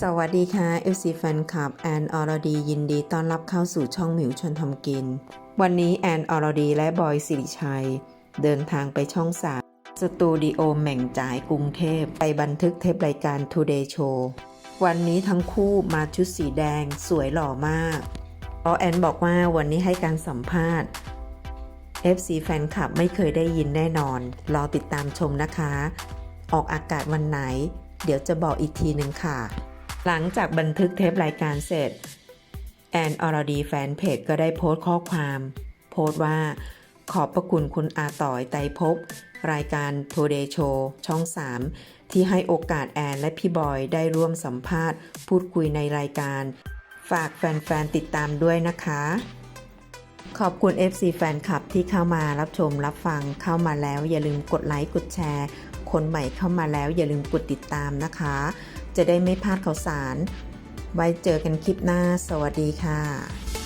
สวัสดีค่ะ FC แฟนคลับแอนออรดียินดีต้อนรับเข้าสู่ช่องหมิวชนทำกิน วันนี้แอนอรดีและบอยสิริชัย เดินทางไปช่องสามสตูดิโอแหม่งจ่ายกรุงเทพ ไปบันทึกเทปรายการ Today Show วันนี้ทั้งคู่มาชุดสีแดงสวยหล่อมากเพราะแอนบอกว่าวันนี้ให้การสัมภาษณ์ FC แฟนคลับไม่เคยได้ยินแน่นอน รอติดตามชมนะคะ ออกอากาศวันไหน เดี๋ยวจะบอกอีกทีหนึ่งค่ะ หลังจากบันทึกเทปรายการเสร็จ แอนอรดีแฟนเพจก็ได้โพสต์ข้อความ โพสต์ว่า ขอบพระคุณคุณอาต่อยไตรภพรายการ Today Show ช่อง 3 ที่ให้โอกาสแอนและพี่บอยได้ร่วมสัมภาษณ์ พูดคุยในรายการ ฝากแฟนๆติดตามด้วยนะคะขอบคุณ FC แฟนคลับที่เข้ามารับชมรับฟังเข้ามาแล้วอย่าลืมกดไลค์ กดแชร์ คนใหม่เข้ามาแล้วอย่าลืมกดติดตามนะคะ จะได้ไม่พลาดข่าวสาร ไว้เจอกันคลิปหน้า สวัสดีค่ะ